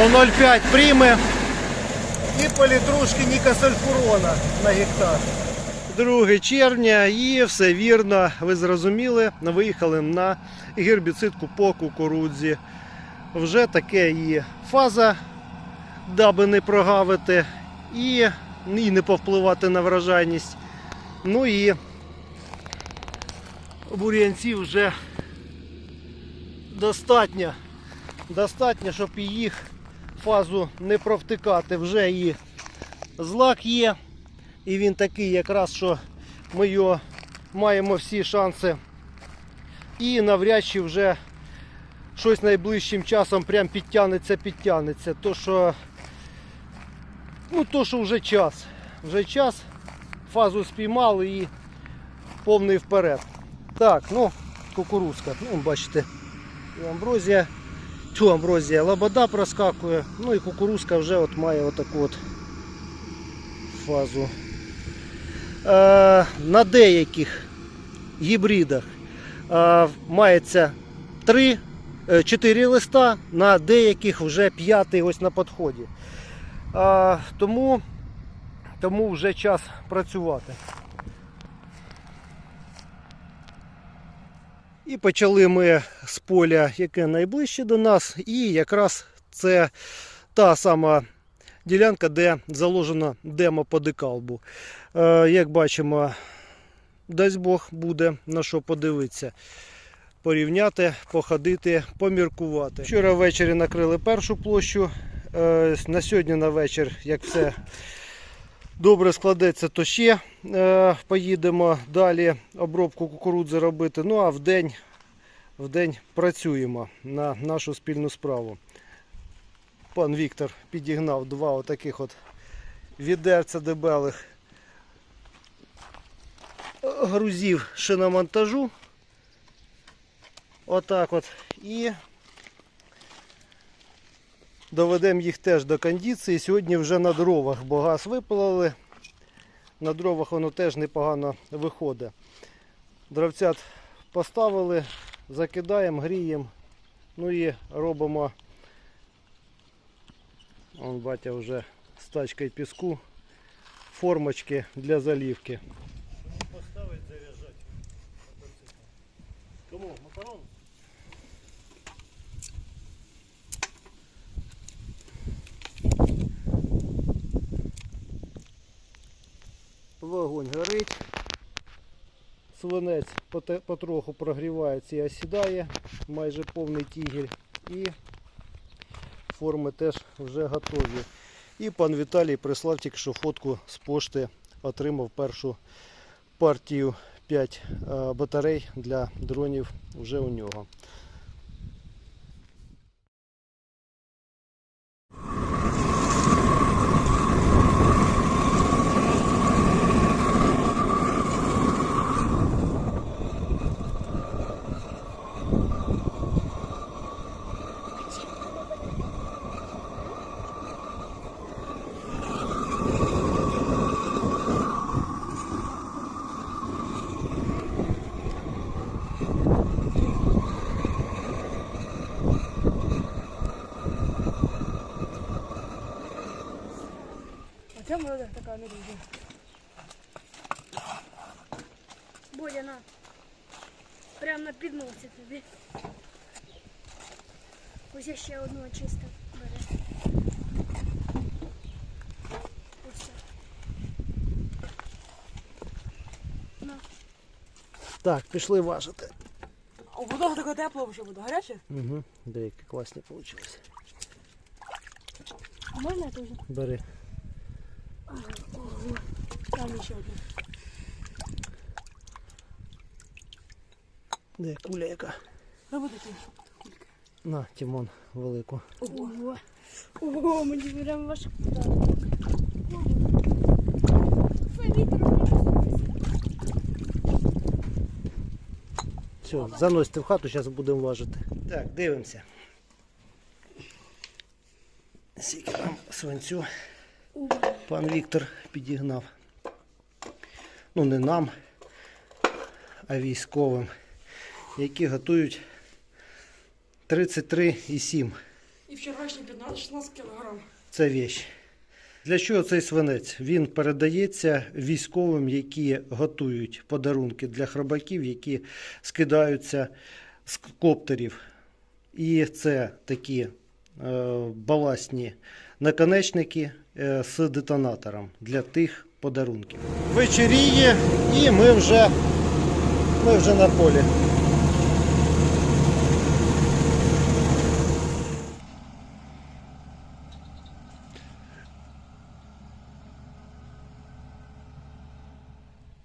по 0,5 прийме і по літрушки нікосульфурона на гектар. 2 червня і все вірно, ви зрозуміли, виїхали на гербіцидку по кукурудзі. Вже таке і фаза, даби не прогавити, і, і не повпливати на вражайність. Ну і бур'янців вже достатньо. Достатньо, щоб їх фазу не провтикати. Вже і злак є. І він такий якраз, що ми його маємо всі шанси. І навряд чи вже щось найближчим часом прям підтягнеться, підтягнеться. То що, ну, то, що вже час. Вже час. Фазу спіймали і повний вперед. Так, ну, кукурузка. Ну, бачите, амброзія. Чу амброзія, лобода проскакує. Ну і кукурузка вже от має отаку от фазу. Е, на деяких гібридах е, мається 3, 4 листа, на деяких вже 5 ось на підході. Е, тому, тому вже час працювати. І почали ми з поля, яке найближче до нас, і якраз це та сама ділянка, де заложено демо по декалбу. Е, як бачимо, дасть Бог буде на що подивитися. Порівняти, походити, поміркувати. Вчора ввечері накрили першу площу. Е, на сьогодні на вечір, як все добре складеться, то ще е, поїдемо далі обробку кукурудзи робити. Ну а в день, в день працюємо на нашу спільну справу. Пан Віктор підігнав два отаких от відерця дебелих грузів шиномонтажу. Отак от. І доведемо їх теж до кондиції. Сьогодні вже на дровах, бо газ випалили. На дровах воно теж непогано виходить. Дровцят поставили, закидаємо, гріємо. Ну і робимо. Вон батя вже з тачкою піску, формочки для заливки. Вогонь горить. Свинець потроху прогрівається і осідає, майже повний тігель. І форми теж вже готові. І пан Віталій прислав тільки що фотку з пошти, отримав першу партію 5 е, батарей для дронів вже у нього. А це молода така не дуже. Бодя, на. Прямо на підносі тобі. Ось я ще одну чисто бере. На. Так, пішли важити. О, вода така тепла вже буде, гаряча? Угу. Деякі класні вийшли. А можна я теж? Бери. Там ще одна. Де куля яка? Ну буде ті. На, Тимон, велику. Ого. Ого, мені прям ваш. Все, заносьте в хату, зараз будемо важити. Так, дивимося. Скільки там свинцю пан Віктор підігнав. Ну, не нам, а військовим, які готують 33,7 І вчорашні 15-16 кілограм. Це віч. Для чого цей свинець? Він передається військовим, які готують подарунки для хробаків, які скидаються з коптерів. І це такі е, баласні наконечники е, з детонатором для тих подарунків. Вечеріє, і ми вже, ми вже на полі.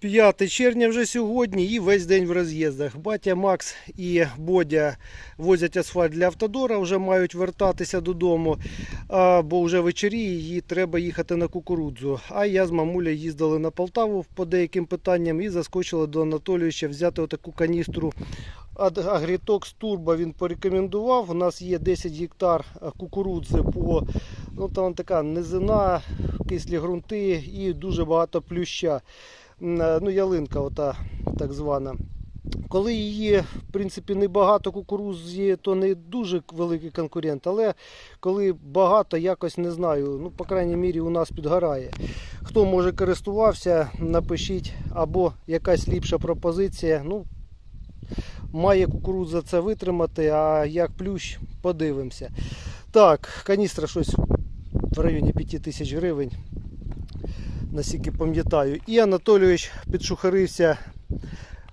П'яте червня вже сьогодні і весь день в роз'їздах. Батя Макс і Бодя возять асфальт для автодора, вже мають вертатися додому, бо вже вечоріє і треба їхати на кукурудзу. А я з мамуля їздили на Полтаву по деяким питанням і заскочили до Анатолійовича взяти отаку каністру Ад- Агрітокс Турбо він порекомендував. У нас є 10 гектар кукурудзи по ну там така низина, кислі ґрунти і дуже багато плюща. Е, Ну, ялинка, ота так звана. Коли її, в принципі, небагато кукурудзі, то не дуже великий конкурент, але коли багато, якось не знаю. Ну, по крайній мірі, у нас підгорає. Хто може користувався, напишіть або якась ліпша пропозиція. Ну, має кукурудза це витримати, а як плющ, подивимося. Так, каністра щось в районі 5 тисяч гривень наскільки пам'ятаю. І Анатолійович підшухарився,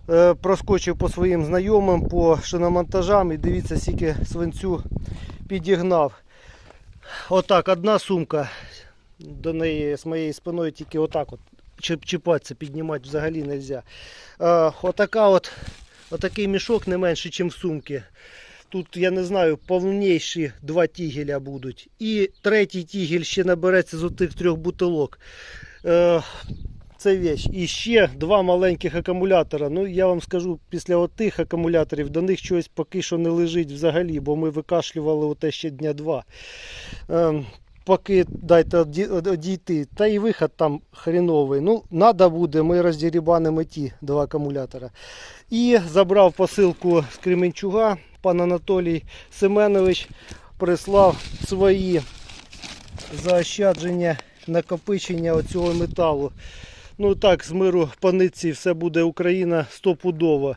е, проскочив по своїм знайомим по шиномонтажам і дивіться, скільки свинцю підігнав. Отак, одна сумка. До неї з моєю спиною тільки отак от чіпатися, піднімати взагалі не можна. Е, отака от, отакий мішок не менше, ніж в сумці. Тут, я не знаю, повніші два тігеля будуть. І третій тігель ще набереться з отих трьох бутилок. Е, Це віч. І ще два маленьких акумулятора. Ну, я вам скажу, після отих акумуляторів до них щось поки що не лежить взагалі, бо ми викашлювали оте ще дня два. Е, Поки дайте оді- одійти. Та і виход там хреновий. Ну, треба буде, ми роздірібанимо ті два акумулятора. І забрав посилку з Кременчуга. Пан Анатолій Семенович прислав свої заощадження, накопичення оцього металу. Ну так, з миру по нитці все буде Україна стопудово.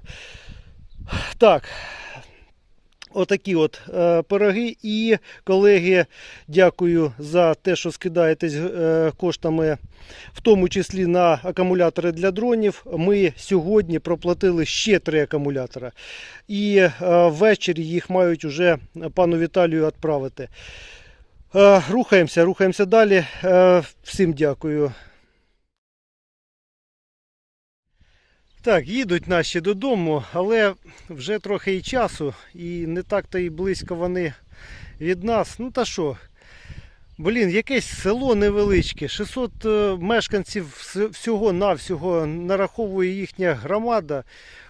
Так. Отакі от е, пироги. І колеги, дякую за те, що скидаєтесь е, коштами, в тому числі на акумулятори для дронів. Ми сьогодні проплатили ще три акумулятора. І е, ввечері їх мають уже пану Віталію відправити. Рухаємося, рухаємося далі. Всім дякую. Так, їдуть наші додому, але вже трохи і часу, і не так-то і близько вони від нас. Ну та що? Блін, якесь село невеличке, 600 е, мешканців всього-навсього нараховує їхня громада.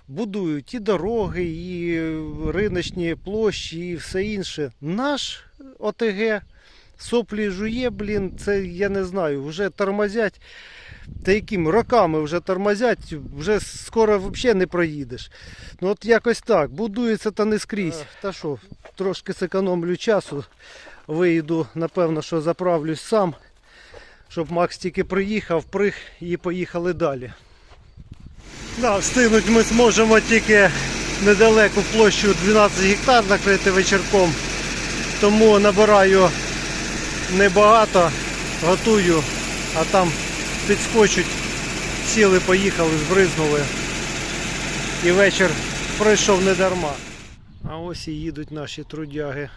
Будують і дороги, і риночні площі, і все інше. Наш ОТГ соплі жує, блін, це я не знаю, вже тормозять. Та яким роками вже тормозять, вже скоро взагалі не проїдеш. Ну от якось так. Будується та не скрізь. Та що, трошки зекономлю часу. Виїду, напевно, що заправлюсь сам, щоб Макс тільки приїхав, приг і поїхали далі. Да, встигнуть ми зможемо тільки недалеко площу 12 гектар накрити вечірком. Тому набираю небагато, готую, а там підскочуть, сіли, поїхали, збризнули. І вечір пройшов не дарма. А ось і їдуть наші трудяги.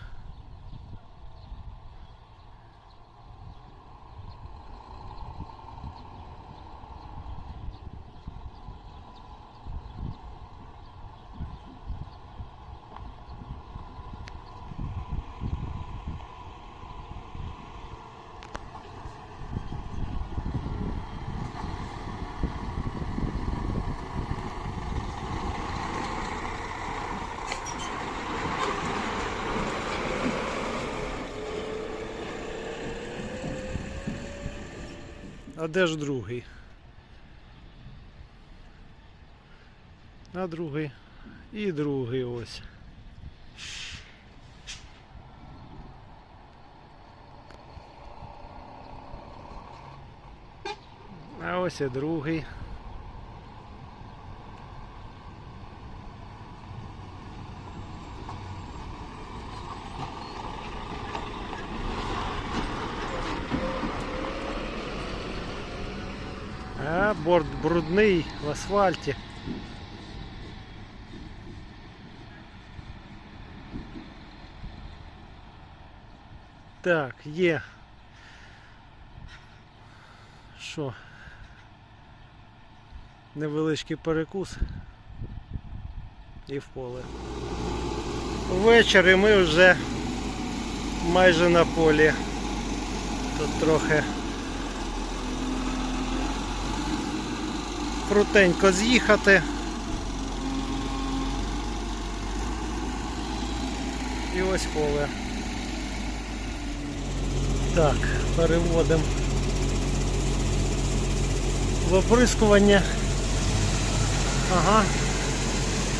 А де ж другий? А другий. І другий ось. А ось і другий. Брудний в асфальті. Так, є. Що? Невеличкий перекус і в поле. Ввечері ми вже майже на полі. Тут трохи крутенько з'їхати. І ось поле. Так, переводимо в оприскування. Ага.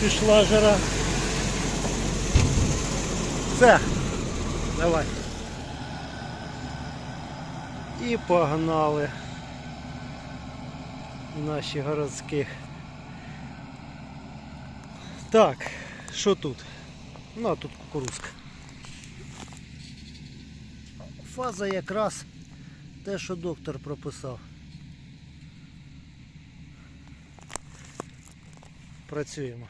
Пішла жара. Все. Давай. І погнали наші городських. Так, що тут? Ну, а тут кукурузка. Фаза якраз те, що доктор прописав. Працюємо.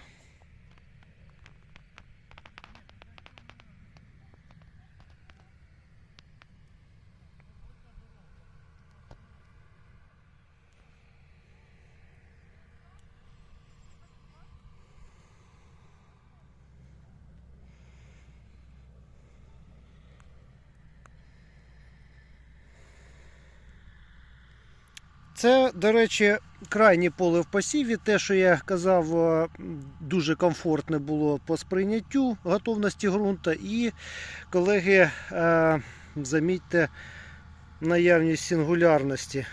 Це, до речі, крайнє поле в посіві. Те, що я казав, е, дуже комфортне було по сприйняттю готовності ґрунта. І, колеги, е, замітьте наявність сингулярності.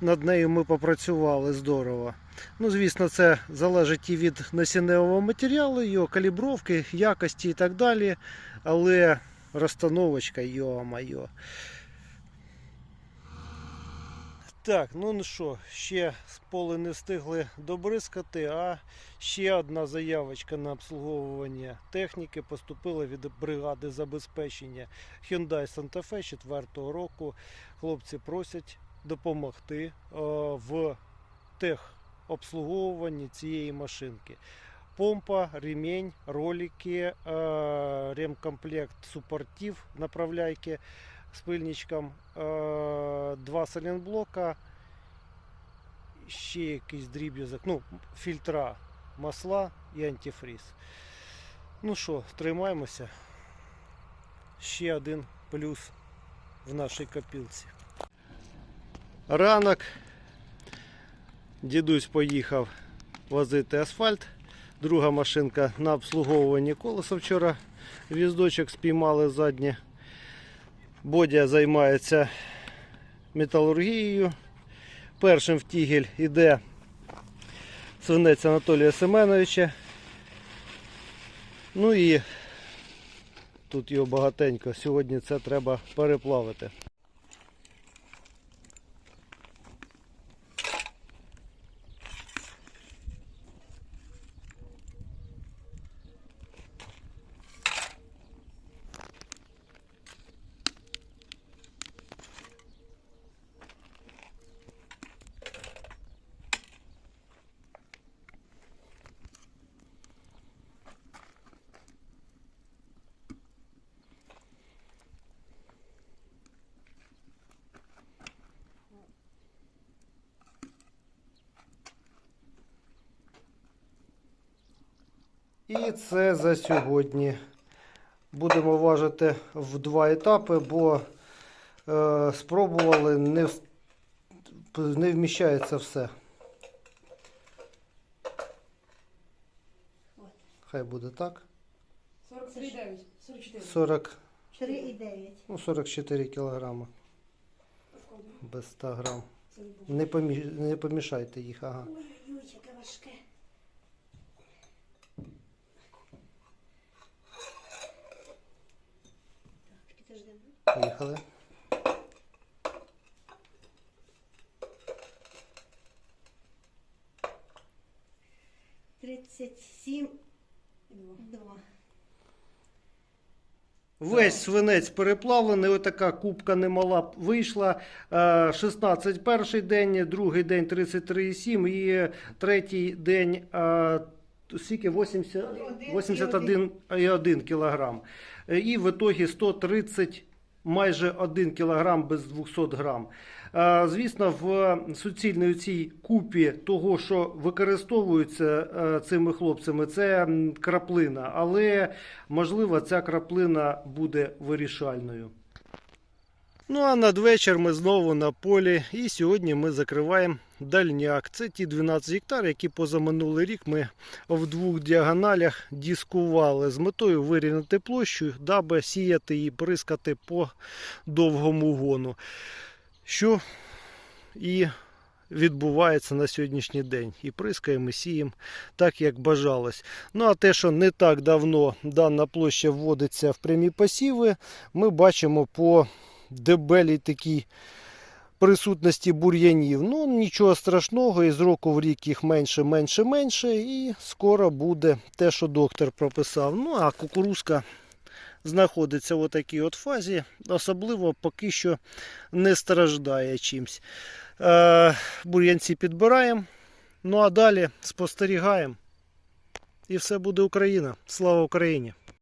Над нею ми попрацювали здорово. Ну, звісно, це залежить і від насінневого матеріалу, його калібровки, якості і так далі. Але розстановочка, йо-майо. Так, ну ну що, ще з поле не встигли добризкати, а ще одна заявочка на обслуговування техніки поступила від бригади забезпечення Hyundai Santa Fe 4 року. Хлопці просять допомогти е, в техобслуговуванні цієї машинки. Помпа, ремень, ролики, е, ремкомплект супортів, направляйки з пильничком, е, два салінблока, ще якийсь дріб'язок, ну, фільтра масла і антифріз. Ну що, тримаємося. Ще один плюс в нашій копілці. Ранок. Дідусь поїхав возити асфальт. Друга машинка на обслуговуванні колеса вчора. Віздочок спіймали заднє. Бодя займається металургією. Першим в тігель іде свинець Анатолія Семеновича. Ну і тут його багатенько. Сьогодні це треба переплавити. І це за сьогодні. Будемо важити в два етапи, бо е, спробували, не, не вміщається все. Хай буде так. 43,9, 44. 40, 3,9. ну, 44 кілограми без 100 грам. Не помі... не помішайте їх, ага. Ой-ой-ой, яке важке. Поїхали. Тридцять сім. Два. Весь свинець переплавлений, отака кубка немала вийшла. Е, 16 перший день, другий день 33,7 і третій день е, скільки 81,1 кілограм. Е, і в ітогі 130 майже 1 кілограм без 200 грам. Е, Звісно, в суцільній цій купі того, що використовується е, цими хлопцями, це краплина, але можливо ця краплина буде вирішальною. Ну а надвечір ми знову на полі, і сьогодні ми закриваємо дальняк. Це ті 12 гектар, які позаминулий рік ми в двох діагоналях дискували з метою вирівняти площу, даби сіяти і бризкати по довгому гону. Що і відбувається на сьогоднішній день. І прискаємо, і сіємо так, як бажалось. Ну а те, що не так давно дана площа вводиться в прямі посіви, ми бачимо по дебелій такій присутності бур'янів. Ну, нічого страшного, і з року в рік їх менше, менше, менше, і скоро буде те, що доктор прописав. Ну, а кукурузка знаходиться в такій от фазі, особливо поки що не страждає чимсь. Е, бур'янці підбираємо, ну а далі спостерігаємо. І все буде Україна. Слава Україні!